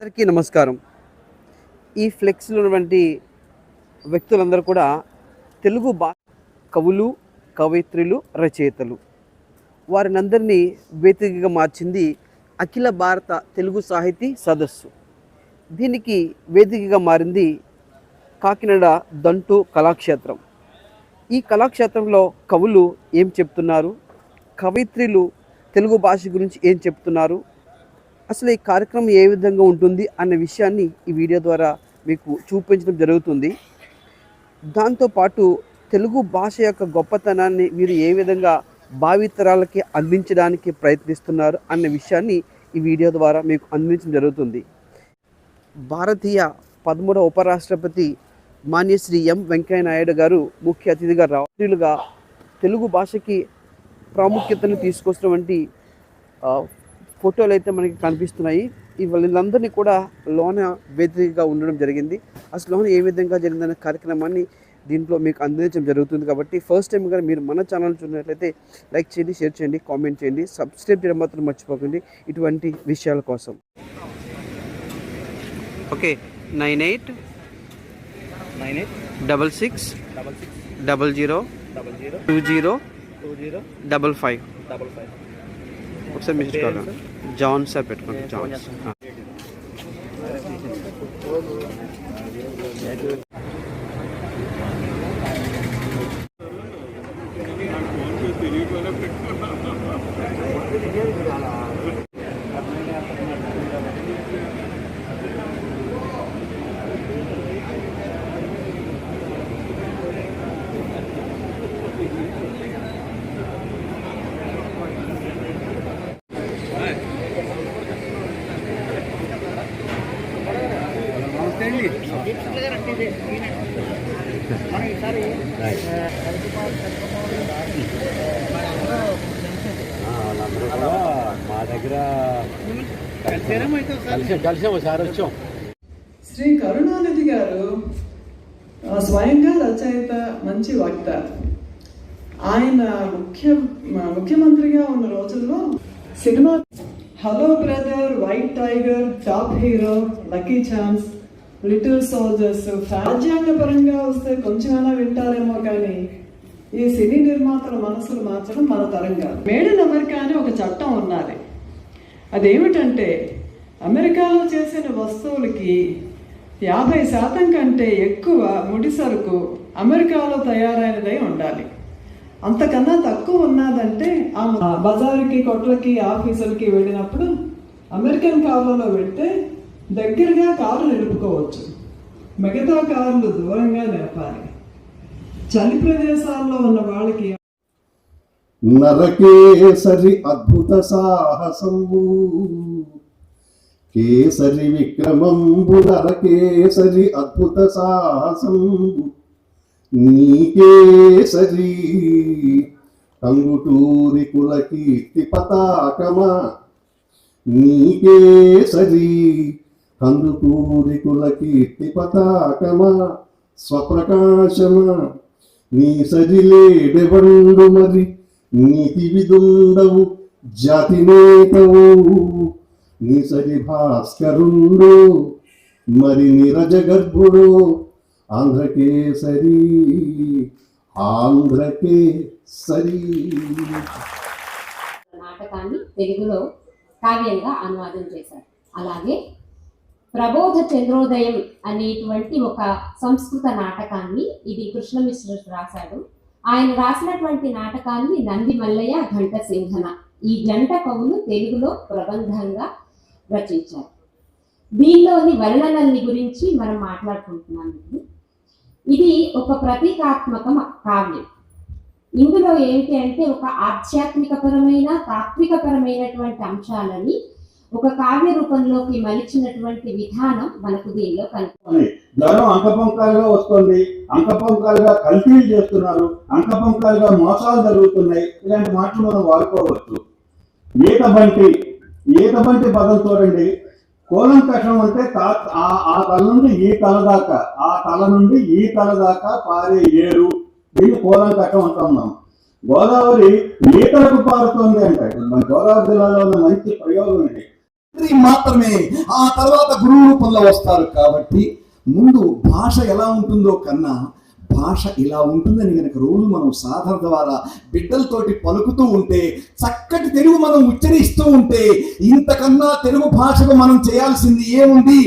అందరికీ నమస్కారం. ఈ ఫ్లెక్స్లో ఉన్నటువంటి వ్యక్తులందరూ కూడా తెలుగు భా కవులు కవయిత్రులు రచయితలు. వారిని అందరినీ వేదికగా మార్చింది అఖిల భారత తెలుగు సాహితీ సదస్సు. దీనికి వేదికగా మారింది కాకినాడ దంటు కళాక్షేత్రం. ఈ కళాక్షేత్రంలో కవులు ఏం చెప్తున్నారు? కవయిత్రులు తెలుగు భాష గురించి ఏం చెప్తున్నారు? అసలు ఈ కార్యక్రమం ఏ విధంగా ఉంటుంది అన్న విషయాన్ని ఈ వీడియో ద్వారా మీకు చూపించడం జరుగుతుంది. దాంతోపాటు తెలుగు భాష యొక్క గొప్పతనాన్ని మీరు ఏ విధంగా భావితరాలకి అందించడానికి ప్రయత్నిస్తున్నారు అన్న విషయాన్ని ఈ వీడియో ద్వారా మీకు అందించడం జరుగుతుంది. భారతీయ పదమూడవ ఉపరాష్ట్రపతి మాన్యశ్రీ ఎం వెంకయ్య నాయుడు గారు ముఖ్య అతిథిగా రాత్రులుగా తెలుగు భాషకి ప్రాముఖ్యతను తీసుకొస్తున్నటువంటి వంటి ఫోటోలు అయితే మనకి కనిపిస్తున్నాయి. ఈ వీళ్ళందరినీ కూడా లోన వేదికగా ఉండడం జరిగింది. అసలు లోన ఏ విధంగా జరిగిందనే కార్యక్రమాన్ని దీంట్లో మీకు అందించడం జరుగుతుంది కాబట్టి ఫస్ట్ టైం కానీ మీరు మన ఛానల్ చూసినట్లయితే లైక్ చేయండి షేర్ చేయండి కామెంట్ చేయండి సబ్స్క్రైబ్ చేయడం మాత్రం మర్చిపోకండి. ఇటువంటి విషయాల కోసం. Okay nine eight nine eight double six double six double zero double zero two zero two zero double five double five ఒకసారి మిస్డ్ కాల్ జాన్ సార్ పెట్టుకోండి జాన్ ఆ. వాళ్ళందరూ కూడా మా దగ్గర కలిసాం ఒకసారి వచ్చాం శ్రీ కరుణానిధి గారు స్వయంగా రచయిత మంచి వక్త. ఆయన ముఖ్య ముఖ్యమంత్రిగా ఉన్న రోజుల్లో cinema hello brother white tiger top hero lucky chance little soldiers రాజ్యాంగ పరంగా వస్తే కొంచెమైనా వింటారేమో కానీ ఈ సినీ నిర్మాతల మనసులు మార్చడం మన తరం కాదు. మేడ్ ఇన్ అమెరికా అని ఒక చట్టం ఉన్నది. అదేమిటంటే అమెరికాలో చేసిన వస్తువులకి యాభై శాతం కంటే ఎక్కువ ముడి సరుకు అమెరికాలో తయారైనదై ఉండాలి. అంతకన్నా తక్కువ ఉన్నదంటే ఆ బజారుకి కొట్లకి ఆఫీసులకి వెళ్ళినప్పుడు అమెరికన్ కాలంలో వెళ్తే దగ్గరగా కారు నిలుపుకోవచ్చు. మిగతా కార్లు దూరంగా నిలపాలి. చలి ప్రదేశాల్లో ఉన్న వాళ్ళకి నరకేసరి అద్భుత సాహసంబు కేసరి విక్రమంబు నరకేసరి అద్భుత సాహసంబు నీకేసరి కంగుటూరి కుల కీర్తి పతాకమా? నీకేసరి కందుకూరి కుల కీర్తి పతాకమా స్వప్రకాశమా నీ సజిలేడెవండు మరి నీతి విదుండవు జాతి నేతవు. నీ సరి భాస్కరుండు మరి నిరజ గర్భుడు ఆంధ్రకేసరి ఆంధ్రకేసరి. నాటకాన్ని తెలుగులో కావ్యంగా అనువాదం చేశారు. అలాగే ప్రబోధ చంద్రోదయం అనేటువంటి ఒక సంస్కృత నాటకాన్ని ఇది కృష్ణమిశ్ర రాశాడు. ఆయన రాసినటువంటి నాటకాన్ని నంది మల్లయ్య ఘంట సింహన. ఈ జంట కవులు తెలుగులో ప్రబంధంగా రచించారు. దీనిలోని వర్ణనల్ని గురించి మనం మాట్లాడుకుంటున్నాం ఇది ఒక ప్రతీకాత్మక కావ్యం. ఇందులో ఏంటి అంటే ఒక ఆధ్యాత్మికపరమైన తాత్వికపరమైనటువంటి అంశాలని ఒక కావ్య రూపంలోకి మలిచినటువంటి విధానం మనకు దీనిలో కనిపిస్తుంది. జ్వరం అంకపంకాలుగా వస్తుంది. అంకపంకాలుగా కల్తీలు చేస్తున్నారు. అంకపంకాలుగా మోసాలు జరుగుతున్నాయి. ఇలాంటి మాటలు మనం వాడుకోవచ్చు. ఈత బంటి ఈత బంటి పదం చూడండి. కూలంకషం అంటే తా- ఆ- ఆ తల నుండి ఈ తల దాకా ఆ తల నుండి ఈ తల దాకా పారే ఏరు. దీన్ని కూలంకషం అంటున్నాం గోదావరి ఈతలకు పారుతోంది అంటే. మన గోదావరి జిల్లాలో ఉన్న మంచి ప్రయోగం ఇది. మాత్రమే. ఆ తర్వాత గురువు రూపంలో వస్తారు కాబట్టి ముందు భాష ఎలా ఉంటుందో కన్నా భాష ఇలా ఉంటుందని కనుక రోజు మనం సాధన ద్వారా బిడ్డలతోటి పలుకుతూ ఉంటే చక్కటి తెలుగు మనం ఉచ్చరిస్తూ ఉంటే ఇంతకన్నా తెలుగు భాషకు మనం చేయాల్సింది ఏముంది?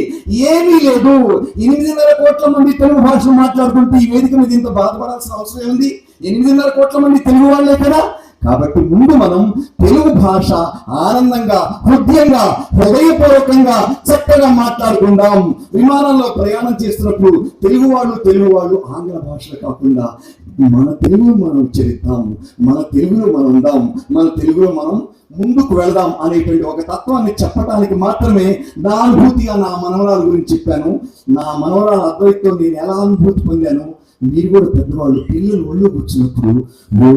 ఏమీ లేదు. ఎనిమిదిన్నర కోట్ల మంది తెలుగు భాష మాట్లాడుతుంటే ఈ వేదిక మీద ఇంత బాధపడాల్సిన అవసరం ఉంది ఎనిమిదిన్నర కోట్ల మంది తెలుగు వాళ్ళే కదా. కాబట్టి ముందు మనం తెలుగు భాష ఆనందంగా హృదయంగా హృదయపూర్వకంగా చక్కగా మాట్లాడుకుందాం. విమానంలో ప్రయాణం చేస్తున్నప్పుడు తెలుగు వాళ్ళు తెలుగు వాళ్ళు ఆంగ్ల భాష కాకుండా మన తెలుగు మనం ఉచ్చరిద్దాం మన తెలుగులో మనం ఉందాం మన తెలుగులో మనం ముందుకు వెళదాం అనేటువంటి ఒక తత్వాన్ని చెప్పడానికి మాత్రమే నా అనుభూతిగా నా మనవరాల గురించి చెప్పాను. నా మనవరాల అద్వైతం నేను ఎలా అనుభూతి పొందాను? మీరు కూడా పెద్దవాళ్ళు పిల్లలు ఒళ్ళు కూర్చున్నప్పుడు ఓ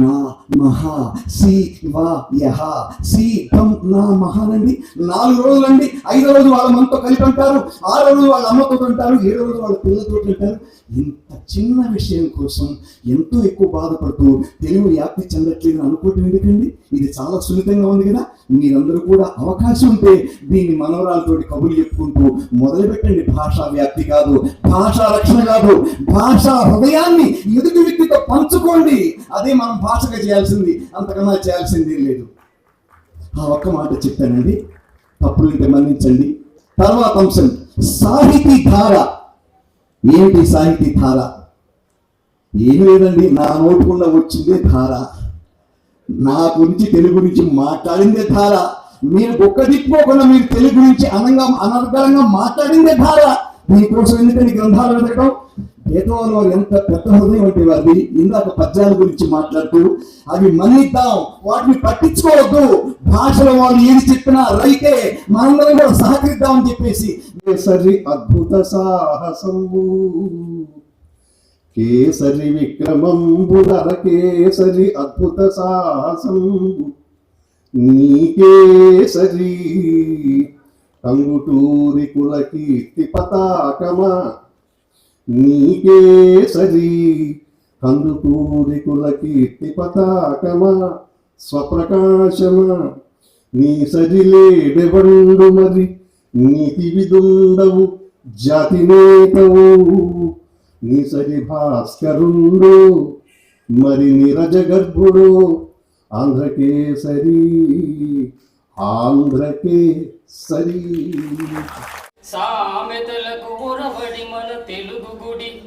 నా మహా సి వా యహ సి ధం నా మహానండి నాలుగు రోజులండి ఐదో రోజు వాళ్ళ మనతో కలిపి అంటారు. ఆరో రోజు వాళ్ళ అమ్మతో అంటారు ఏడో రోజు వాళ్ళ పిల్లలతో అంటారు ఇంత చిన్న విషయం కోసం ఎంతో ఎక్కువ బాధపడుతూ తెలుగు వ్యాప్తి చెందట్లేదు అనుకోవటం ఎందుకండి? ఇది చాలా సున్నితంగా ఉంది కదా. మీరందరూ కూడా అవకాశం ఉంటే దీన్ని మనవరాలతోటి కబులు చెప్పుకుంటూ మొదలుపెట్టండి. భాషా వ్యాప్తి కాదు భాషా రక్షణ కాదు భాష హృదయాన్ని ఎదుటి వ్యక్తితో పంచుకోండి. అదే మనం భాషగా చేయాల్సింది. అంతకన్నా చేయాల్సింది ఏం లేదు. ఆ ఒక్క మాట చెప్పానండి. తప్పులుంటే మన్నించండి. తర్వాత అంశం సాహితీ ధార. ఏంటి సాహితీ ధార? ఏం లేదండి. నా నోటుకుండా వచ్చిందే ధార. నా గురించి తెలుగు గురించి మాట్లాడిందే ధార. మీరు ఒక్క దిక్కుపోకుండా మీరు తెలుగు గురించి అనంగా అనర్గళంగా మాట్లాడిందే ధార. నీకోసం ఎందుకని గ్రంథాలు వెతకడం పేదవాళ్ళు ఎంత పెద్ద హృదయం అంటే వారిది. ఇందాక పద్యాల గురించి మాట్లాడుతూ అవి మన్నిద్దాం వాటిని పట్టించుకోవద్దు. భాషలో వాళ్ళు ఏది చెప్పినా రైతే మనందరం కూడా సహకరిద్దామని చెప్పేసి. కేసరి అద్భుత సాహసం. కేసరి విక్రమంబుదర కేసరి అద్భుత సాహసం. నీకేసరి కంగుటూరి కుల కీర్తి పతాకమా నీకేసరి కందుకూరి కుల కీర్తి పతాకమా స్వప్రకాశమా? నీ సరిలేడెవండు మరి? నీతి విదుండవు జాతి నేతవు. నీ సరి భాస్కరుండు మరి నిరజగర్భుడు. ఆంధ్రకేసరి ఆంధ్రకే సరి. సామెతలకు ఉరబడి మన తెలుగు గుడి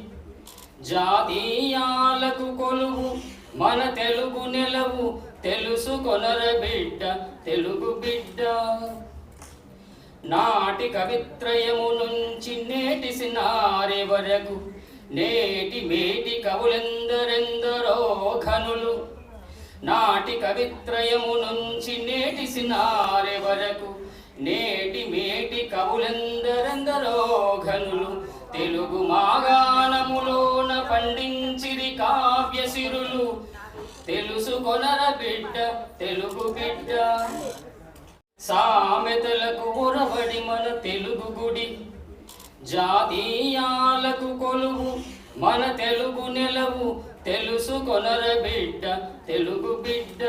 జాతీయాలకు కొలువు మన తెలుగు నెలవు. తెలుసు కొనర బిడ్డ తెలుగు బిడ్డ. నాటి కవిత్రయము నుంచి నేటి సినారి వరకు నేటి మేటి కవులెందరెందరో ఘనులు. నాటి కవిత్రయము నుంచి నేటి సినారి వరకు నేటి మేటి కవులెందరెందరో ఘనులు. తెలుగు మాగాణములోన పండించిరి కావ్య సిరులు. తెలుసుకొనర బిడ్డ తెలుగు బిడ్డ. సామెతలకు ఉరబడి మన తెలుగు గుడి. జాతీయాలకు కొలువు మన తెలుగు నెలవు. తెలుసుకొనర బిడ్డ తెలుగు బిడ్డ.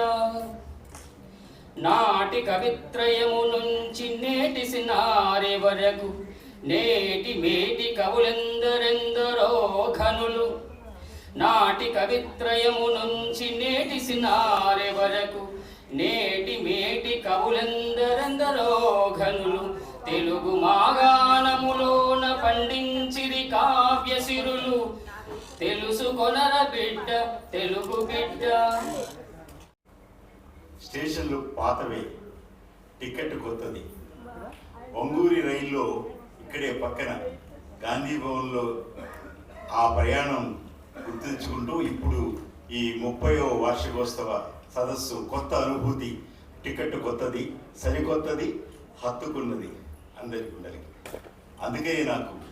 నాటి కవిత్రయము నుంచి నేటి సినారె వరకు నేటి మేటి కవులెందరెందరో ఘనులు. నాటి కవిత్రయము నుంచి నేటి సినారె వరకు నేటి మేటి కవులెందరెందరో ఘనులు. తెలుగు మాగాణములోన పండించిరి కావ్యశిరులు తెలుసుకొనర బిడ్డ తెలుగు బిడ్డ. స్టేషన్లు పాతవే. టికెట్ కొత్తది. ఒంగూరి రైల్లో ఇక్కడే పక్కన. గాంధీ భవన్లో ఆ ప్రయాణం గుర్తించుకుంటూ ఇప్పుడు ఈ ముప్పయో వార్షికోత్సవ సదస్సు కొత్త అనుభూతి. టికెట్ కొత్తది సరికొత్తది హత్తుకున్నది అందరికి ఉండాలి. అందుకే నాకు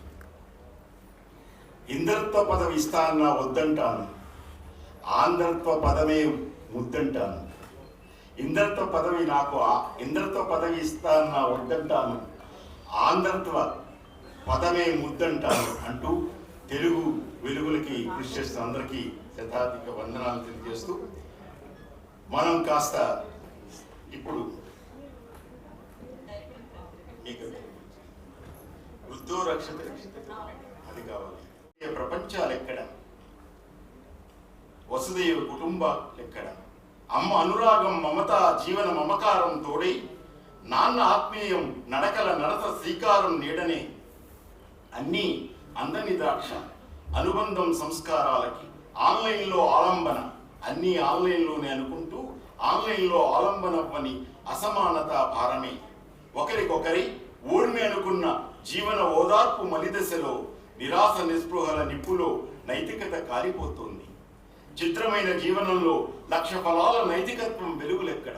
ఇంద్రత్వ పదవి ఇస్తానన్నా వద్దంటాను. ఆంధ్రత్వ పదమే ముద్దంటాను. ఇంద్రత్వ పదవి నాకు ఆ- ఇంద్రత్వ పదవి ఇస్తానన్నా వద్దంటాను ఆంధ్రత్వ పదమే ముద్దంటాను అంటూ తెలుగు వెలుగులకి కృషి చేస్తున్న అందరికీ శతాధిక వందనాలు తెలియజేస్తూ మనం కాస్త ఇప్పుడు మీకు వృద్ధో రక్షత అది కావాలి. ప్రపంచాలు ఎక్కడ? వసుదేవ కుటుంబాలు ఎక్కడ? అమ్మ అనురాగం మమత జీవన మమకారం తోడై నాన్న ఆత్మీయం నడకల నడత శ్రీకారం నీడనే. అన్నీ అందని ద్రాక్ష అనుబంధం సంస్కారాలకి. ఆన్లైన్లో ఆలంబన అన్నీ ఆన్లైన్లోనే అనుకుంటూ ఆన్లైన్లో ఆలంబనవ్వని అసమానత భారమే. ఒకరికొకరి ఊర్మి అనుకున్న జీవన ఓదార్పు మలిదశలో నిరాశ నిస్పృహల నిప్పులో నైతికత కాలిపోతుంది. చిత్రమైన జీవనంలో లక్ష ఫలాల నైతికత్వం వెలుగులెక్కడ?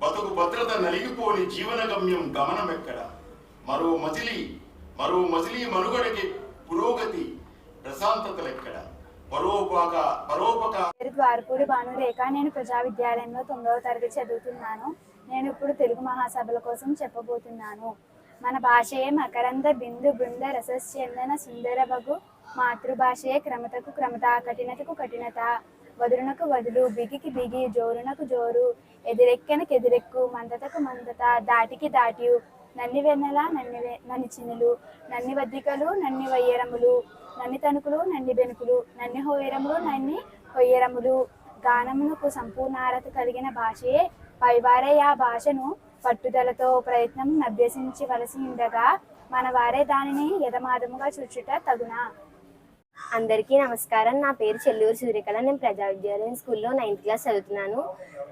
బతుకు భద్రత నలిగిపోని జీవన గమ్యం గమనమెక్కడ? మరో మజిలీ మరో మజిలీ మనుగడకి పురోగతి ప్రశాంతతలెక్కడ? పరోపక పరోపక ద్వారపూడి భానురేఖ నేను ప్రజా విద్యాలయంలో తొమ్మిదవ తరగతి చదువుతున్నాను. నేను ఇప్పుడు తెలుగు మహాసభల కోసం చెప్పబోతున్నాను. మన భాషయే మకరంద బిందు బృంద రసస్యందన సుందర బగు. మాతృభాషయే క్రమతకు క్రమత కఠినతకు కఠినత. వదురునకు వదులు బిగికి బిగి జోరునకు జోరు. ఎదిరెక్కనకు ఎదిరెక్కు మందతకు మందత దాటికి దాటియు. నన్ని వెన్నెల నన్ని నన్ని చిన్నులు నన్ని వద్దికలు నన్ని వయ్యరములు. నన్ని తణుకులు నన్ని బెనుకులు నన్ని హోయరములు నన్ని హొయ్యరములు. గానమునకు సంపూర్ణారత కలిగిన భాషయే. పైవారే ఆ భాషను పట్టుదలతో ప్రయత్నం అభ్యసించవలసి ఉండగా మన వారే దానిని యథమాదముగా చూచుట తగునా. అందరికీ నమస్కారం. నా పేరు చెల్లూరు సూర్యకళ. నేను ప్రజా విద్యాలయం స్కూల్లో నైన్త్ క్లాస్ చదువుతున్నాను.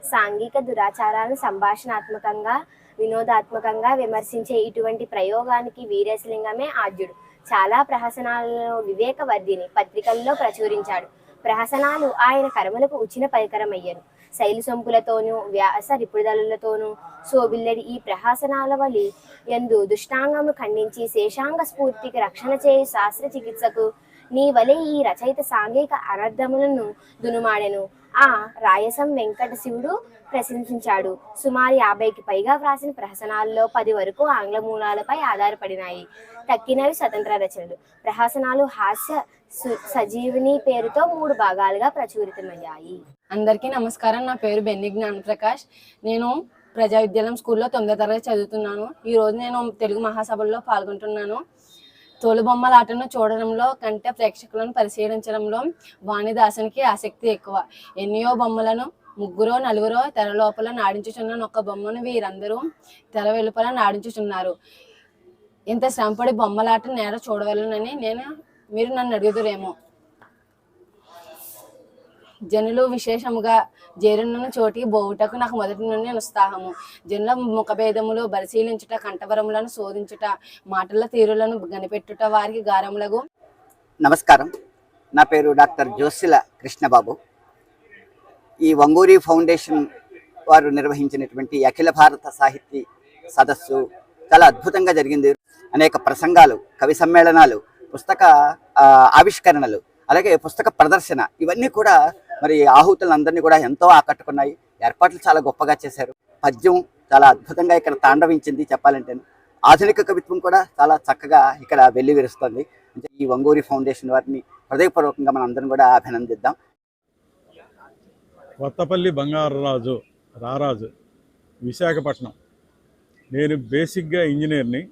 సాంఘిక దురాచారాలను సంభాషణాత్మకంగా వినోదాత్మకంగా విమర్శించే ఇటువంటి ప్రయోగానికి వీరేశలింగమే ఆద్యుడు. చాలా ప్రహసనాలను వివేకవర్ధిని పత్రికల్లో ప్రచురించాడు. ప్రహసనాలు ఆయన కర్మలకు ఉచిన పరికరమయ్యను. శైలి సొంపులతోనూ వ్యాస రిపుదలతోనూ శోభిల్లడి ఈ ప్రహాసనాల వలి ఎందు దుష్టాంగము ఖండించి శేషాంగ స్ఫూర్తికి రక్షణ చేయు శాస్త్ర చికిత్సకు నీ వలె ఈ రచయిత సాంఘిక అనర్థములను దునుమాడెను. ఆ రాయసం వెంకట శివుడు ప్రశంసించాడు. సుమారు యాభైకి పైగా వ్రాసిన ప్రహసనాల్లో పది వరకు ఆంగ్ల మూలాలపై ఆధారపడినాయి. తక్కినవి స్వతంత్ర రచనలు. ప్రహసనాలు హాస్య సు- సజీవిని పేరుతో మూడు భాగాలుగా ప్రచురితమయ్యాయి. అందరికీ నమస్కారం. నా పేరు బెన్ని జ్ఞానప్రకాష్. నేను ప్రజా విద్యాలయం స్కూల్లో తొమ్మిదో తరగతి చదువుతున్నాను. ఈరోజు నేను తెలుగు మహాసభల్లో పాల్గొంటున్నాను. తోలుబొమ్మల ఆటను చూడడంలో కంటే ప్రేక్షకులను పరిశీలించడంలో వాణిదాసునికి ఆసక్తి ఎక్కువ. ఎన్నో బొమ్మలను ముగ్గురో నలుగురో తెర లోపల నాడించుచున్న ఒక బొమ్మను వీరందరూ తెర వెలుపల నాడించుచున్నారు. ఇంత శ్రమపడి బొమ్మలాట నేర చూడవలనని నేను మీరు నన్ను అడుగుదురేమో. జనులు విశేషముగా జేరున్న చోటికి బోవుటకు నాకు మొదటి నుండి ఉత్సాహము జనుల ముఖభేదములు పరిశీలించుట కంఠవరములను శోధించుట మాటల తీరులను కనిపెట్టుట వారికి గారములకు నమస్కారం. నా పేరు డాక్టర్ జోసిల కృష్ణబాబు. ఈ వంగూరి ఫౌండేషన్ వారు నిర్వహించినటువంటి అఖిల భారత సాహితీ సదస్సు చాలా అద్భుతంగా జరిగింది. అనేక ప్రసంగాలు కవి సమ్మేళనాలు పుస్తక ఆవిష్కరణలు అలాగే పుస్తక ప్రదర్శన ఇవన్నీ కూడా మరి ఆహుతులందరినీ కూడా ఎంతో ఆకట్టుకున్నాయి. ఏర్పాట్లు చాలా గొప్పగా చేశారు. పద్యం చాలా అద్భుతంగా ఇక్కడ తాండవించింది చెప్పాలంటే ఆధునిక కవిత్వం కూడా చాలా చక్కగా ఇక్కడ వెళ్ళి విరుస్తుంది ఈ వంగూరి ఫౌండేషన్ వారిని హృదయపూర్వకంగా మనం అందరం కూడా అభినందిద్దాం. కొత్తపల్లి బంగారరాజు రారాజు విశాఖపట్నం. నేను బేసిక్గా ఇంజనీర్ని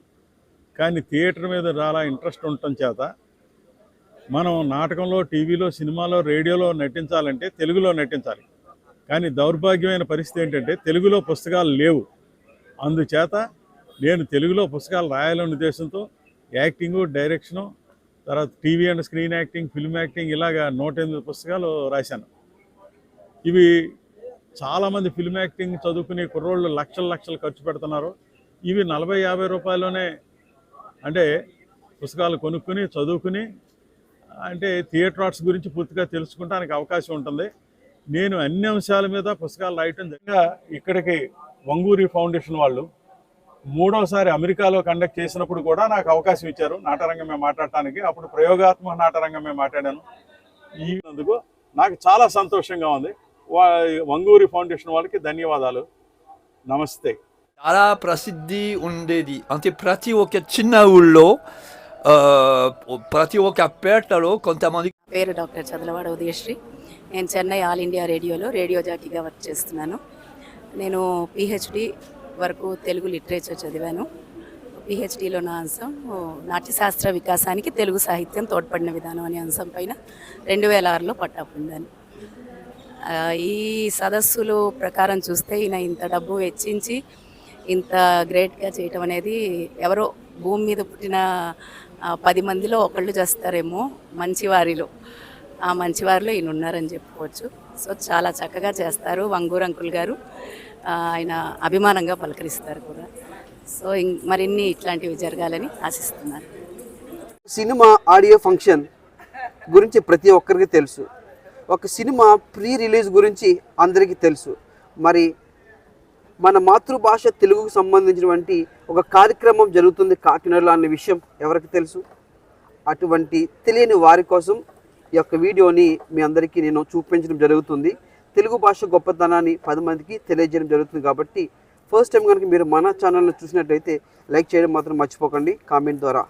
కానీ థియేటర్ మీద చాలా ఇంట్రెస్ట్ ఉండటం చేత మనం నాటకంలో టీవీలో సినిమాలో రేడియోలో నటించాలంటే తెలుగులో నటించాలి. కానీ దౌర్భాగ్యమైన పరిస్థితి ఏంటంటే తెలుగులో పుస్తకాలు లేవు. అందుచేత నేను తెలుగులో పుస్తకాలు రాయాలనే ఉద్దేశంతో యాక్టింగు డైరెక్షను తర్వాత TV and screen acting film acting ఇలాగా నూట ఎనిమిది పుస్తకాలు రాశాను. ఇవి చాలామంది ఫిల్మ్ యాక్టింగ్ చదువుకునే కుర్రోళ్ళు లక్షల లక్షలు ఖర్చు పెడుతున్నారు. ఇవి నలభై యాభై రూపాయల్లోనే అంటే పుస్తకాలు కొనుక్కుని చదువుకుని అంటే థియేటర్ ఆర్ట్స్ గురించి పూర్తిగా తెలుసుకుంటానికి అవకాశం ఉంటుంది. నేను అన్ని అంశాల మీద పుస్తకాలు రాయటం జరిగింది. ఇక్కడికి వంగూరి ఫౌండేషన్ వాళ్ళు మూడోసారి అమెరికాలో కండక్ట్ చేసినప్పుడు కూడా నాకు అవకాశం ఇచ్చారు. నాటరంగమే మాట్లాడటానికి. అప్పుడు ప్రయోగాత్మక నాటరంగమే మాట్లాడాను. ఈ నాకు చాలా సంతోషంగా ఉంది. వా వంగూరి ఫౌండేషన్ వాళ్ళకి ధన్యవాదాలు. నమస్తే. చాలా ప్రసిద్ధి ఉండేది. అంటే ప్రతి ఒక్క చిన్న ఊళ్ళో ప్రతి ఒక్క పేటలో కొంతమంది పేరు డాక్టర్ చదలవాడ ఉదయశ్రీ. నేను చెన్నై ఆల్ ఇండియా రేడియోలో రేడియో జాకీగా వర్క్ చేస్తున్నాను. నేను పిహెచ్డి వరకు తెలుగు లిటరేచర్ చదివాను. పిహెచ్డిలో నా అంశం నాట్యశాస్త్ర వికాసానికి తెలుగు సాహిత్యం తోడ్పడిన విధానం అనే అంశం పైన రెండు వేల ఆరులో పట్టా పొందాను. ఈ సదస్సులు ప్రకారం చూస్తే ఈయన ఇంత డబ్బు వెచ్చించి ఇంత గ్రేట్గా చేయటం అనేది ఎవరో భూమి మీద పుట్టిన పది మందిలో ఒకళ్ళు చేస్తారేమో మంచివారిలో. ఆ మంచివారిలో ఈయన ఉన్నారని చెప్పుకోవచ్చు. సో చాలా చక్కగా చేస్తారు వంగూరు అంకుల్ గారు. ఆయన అభిమానంగా పలకరిస్తారు కూడా. సో మరిన్ని ఇట్లాంటివి జరగాలని ఆశిస్తున్నాను. సినిమా ఆడియో ఫంక్షన్ గురించి ప్రతి ఒక్కరికి తెలుసు. ఒక సినిమా ప్రీ రిలీజ్ గురించి అందరికీ తెలుసు. మరి మన మాతృభాష తెలుగుకు సంబంధించినటువంటి ఒక కార్యక్రమం జరుగుతుంది కాకినాడలో అనే విషయం ఎవరికి తెలుసు? అటువంటి తెలియని వారి కోసం ఈ యొక్క వీడియోని మీ అందరికీ నేను చూపించడం జరుగుతుంది. తెలుగు భాష గొప్పతనాన్ని పది మందికి తెలియజేయడం జరుగుతుంది కాబట్టి ఫస్ట్ టైం కనుక మీరు మన ఛానల్ని చూసినట్లయితే లైక్ చేయడం మాత్రం మర్చిపోకండి. కామెంట్ ద్వారా.